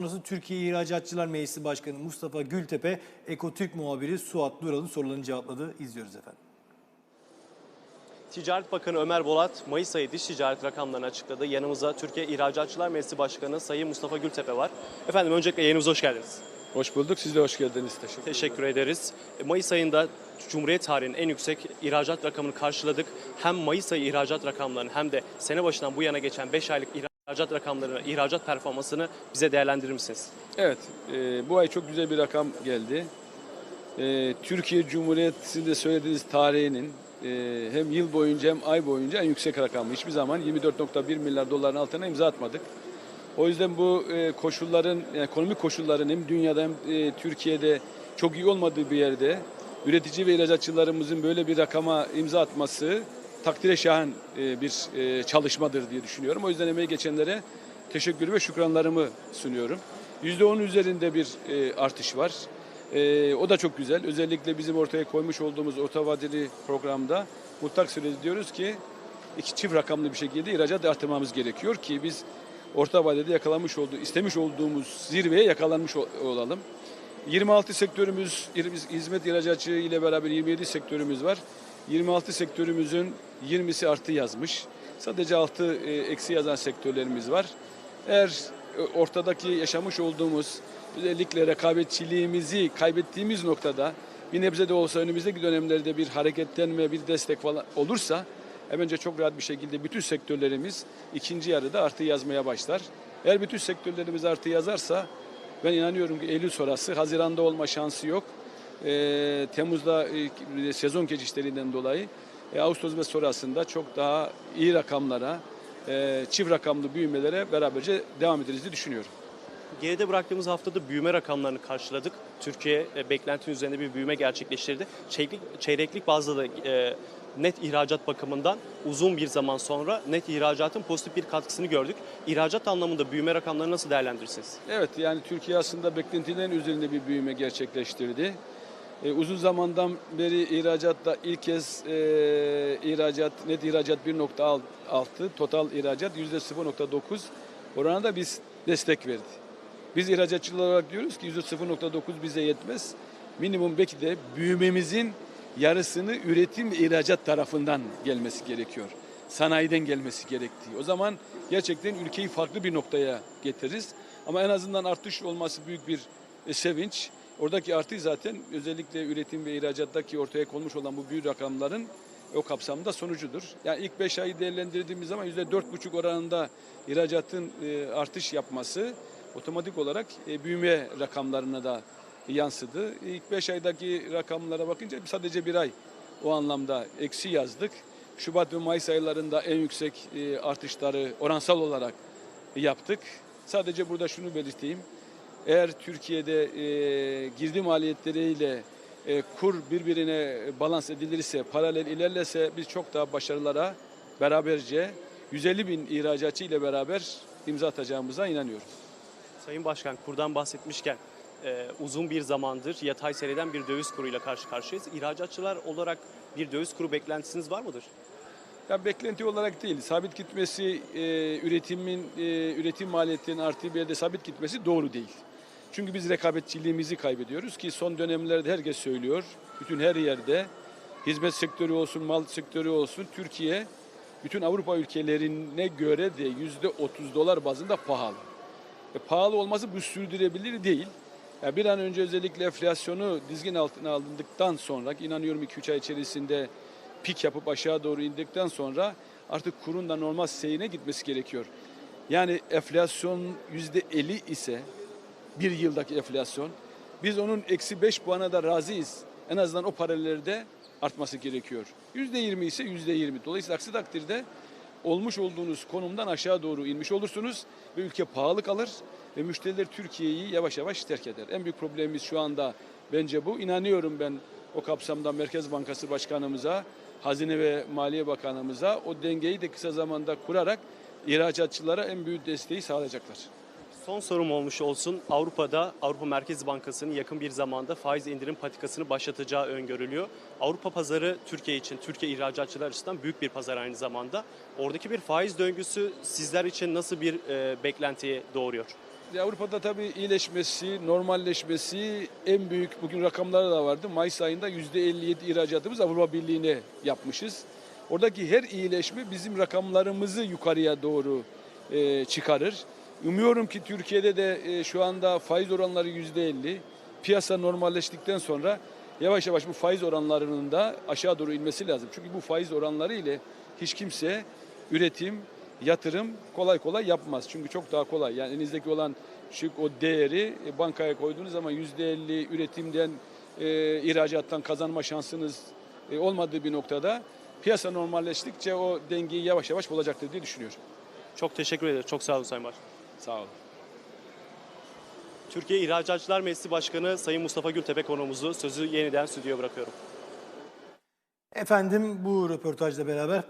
Sonrası Türkiye İhracatçılar Meclisi Başkanı Mustafa Gültepe, Ekotürk muhabiri Suat Dural'ın sorularını cevapladı. İzliyoruz efendim. Ticaret Bakanı Ömer Bolat, Mayıs ayı dış ticaret rakamlarını açıkladı. Yanımızda Türkiye İhracatçılar Meclisi Başkanı Sayın Mustafa Gültepe var. Efendim öncelikle yayınımıza hoş geldiniz. Hoş bulduk. Siz de hoş geldiniz. Teşekkür, Teşekkür ederiz. Mayıs ayında Cumhuriyet tarihinin en yüksek ihracat rakamını karşıladık. Hem Mayıs ayı ihracat rakamlarını hem de sene başından bu yana geçen 5 aylık ihracat rakamlarını, ihracat performansını bize değerlendirir misiniz? Evet, e, bu ay çok güzel bir rakam geldi. E, Türkiye Cumhuriyeti'nde söylediğiniz tarihinin e, hem yıl boyunca hem ay boyunca en yüksek rakamı. Hiçbir zaman 24.1 milyar doların altına imza atmadık. O yüzden bu e, koşulların, ekonomik koşulların hem dünyada hem e, Türkiye'de çok iyi olmadığı bir yerde üretici ve ihracatçılarımızın böyle bir rakama imza atması takdire şayan e, bir e, çalışmadır diye düşünüyorum. O yüzden emeği geçenlere teşekkür ve şükranlarımı sunuyorum. %10 üzerinde bir e, artış var. O da çok güzel. Özellikle bizim ortaya koymuş olduğumuz orta vadeli programda mutlak sürede diyoruz ki iki çift rakamlı bir şekilde ihracat artırmamız gerekiyor ki biz orta vadede yakalamış olduğu, istemiş olduğumuz zirveye yakalanmış ol- olalım. 26 sektörümüz, hizmet ihracatçı ile beraber 27 sektörümüz var. 26 sektörümüzün 20'si artı yazmış. Sadece 6 e, eksi yazan sektörlerimiz var. Eğer e, ortadaki yaşamış olduğumuz özellikle rekabetçiliğimizi kaybettiğimiz noktada bir nebze de olsa önümüzdeki dönemlerde bir hareketlenme, bir destek falan olursa e, bence çok rahat bir şekilde bütün sektörlerimiz ikinci yarıda artı yazmaya başlar. Eğer bütün sektörlerimiz artı yazarsa ben inanıyorum ki Eylül sonrası Haziran'da olma şansı yok. Ee, Temmuz'da e, sezon geçişlerinden dolayı e, Ağustos ve sonrasında çok daha iyi rakamlara, e, çift rakamlı büyümelere beraberce devam ederiz diye düşünüyorum. Geride bıraktığımız haftada büyüme rakamlarını karşıladık. Türkiye e, beklentinin üzerinde bir büyüme gerçekleştirdi. Çeyreklik, çeyreklik bazda da e, net ihracat bakımından uzun bir zaman sonra net ihracatın pozitif bir katkısını gördük. İhracat anlamında büyüme rakamlarını nasıl değerlendirirsiniz? Evet yani Türkiye aslında beklentilerin üzerinde bir büyüme gerçekleştirdi. Ee, uzun zamandan beri ihracatta ilk kez e, ihracat, net ihracat 1.6, total ihracat %0.9 oranında biz destek verdi. Biz ihracatçılar olarak diyoruz ki %0.9 bize yetmez. Minimum belki de büyümemizin yarısını üretim ihracat tarafından gelmesi gerekiyor. Sanayiden gelmesi gerektiği. O zaman gerçekten ülkeyi farklı bir noktaya getiririz. Ama en azından artış olması büyük bir e, sevinç. Oradaki artış zaten özellikle üretim ve ihracattaki ortaya konmuş olan bu büyük rakamların o kapsamda sonucudur. Yani ilk 5 ayı değerlendirdiğimiz zaman %4,5 oranında ihracatın e, artış yapması otomatik olarak e, büyüme rakamlarına da yansıdı. İlk 5 aydaki rakamlara bakınca sadece bir ay o anlamda eksi yazdık. Şubat ve Mayıs aylarında en yüksek e, artışları oransal olarak yaptık. Sadece burada şunu belirteyim. Eğer Türkiye'de e, girdi maliyetleriyle e, kur birbirine balans edilirse, paralel ilerlese biz çok daha başarılara beraberce 150 bin ihracatçı ile beraber imza atacağımıza inanıyorum. Sayın Başkan kurdan bahsetmişken e, uzun bir zamandır yatay seyreden bir döviz kuruyla karşı karşıyayız. İhracatçılar olarak bir döviz kuru beklentisiniz var mıdır? Ya beklenti olarak değil, sabit gitmesi, e, üretimin e, üretim maliyetlerinin arttığı bir yerde sabit gitmesi doğru değil. Çünkü biz rekabetçiliğimizi kaybediyoruz ki son dönemlerde herkes söylüyor. Bütün her yerde hizmet sektörü olsun, mal sektörü olsun Türkiye bütün Avrupa ülkelerine göre de yüzde 30 dolar bazında pahalı. E, pahalı olması bu sürdürülebilir değil. Ya bir an önce özellikle enflasyonu dizgin altına alındıktan sonra inanıyorum 2-3 ay içerisinde pik yapıp aşağı doğru indikten sonra artık kurun da normal seyrine gitmesi gerekiyor. Yani enflasyon yüzde 50 ise bir yıldaki enflasyon biz onun eksi 5 puana da razıyız. En azından o paralelde artması gerekiyor. Yüzde 20 ise yüzde 20. Dolayısıyla aksi takdirde olmuş olduğunuz konumdan aşağı doğru inmiş olursunuz ve ülke pahalı kalır ve müşteriler Türkiye'yi yavaş yavaş terk eder. En büyük problemimiz şu anda bence bu. İnanıyorum ben o kapsamda Merkez Bankası Başkanımıza, Hazine ve Maliye Bakanımıza o dengeyi de kısa zamanda kurarak ihracatçılara en büyük desteği sağlayacaklar. Son sorum olmuş olsun. Avrupa'da Avrupa Merkez Bankası'nın yakın bir zamanda faiz indirim patikasını başlatacağı öngörülüyor. Avrupa pazarı Türkiye için, Türkiye ihracatçılar açısından büyük bir pazar aynı zamanda. Oradaki bir faiz döngüsü sizler için nasıl bir e, beklentiye doğuruyor? Avrupa'da tabii iyileşmesi, normalleşmesi en büyük bugün rakamları da vardı. Mayıs ayında %57 ihracatımız Avrupa Birliği'ne yapmışız. Oradaki her iyileşme bizim rakamlarımızı yukarıya doğru e, çıkarır. Umuyorum ki Türkiye'de de e, şu anda faiz oranları %50. Piyasa normalleştikten sonra yavaş yavaş bu faiz oranlarının da aşağı doğru inmesi lazım. Çünkü bu faiz oranları ile hiç kimse üretim, yatırım kolay kolay yapmaz. Çünkü çok daha kolay. Yani elinizdeki olan şu o değeri e, bankaya koyduğunuz zaman %50 üretimden, e, ihracattan kazanma şansınız e, olmadığı bir noktada piyasa normalleştikçe o dengeyi yavaş yavaş bulacaktır diye düşünüyorum. Çok teşekkür ederim. Çok sağ olun Sayın Başkan. Sağ olun. Türkiye İhracatçılar Meclisi Başkanı Sayın Mustafa Gültepe konuğumuzu sözü yeniden stüdyoya bırakıyorum. Efendim bu röportajla beraber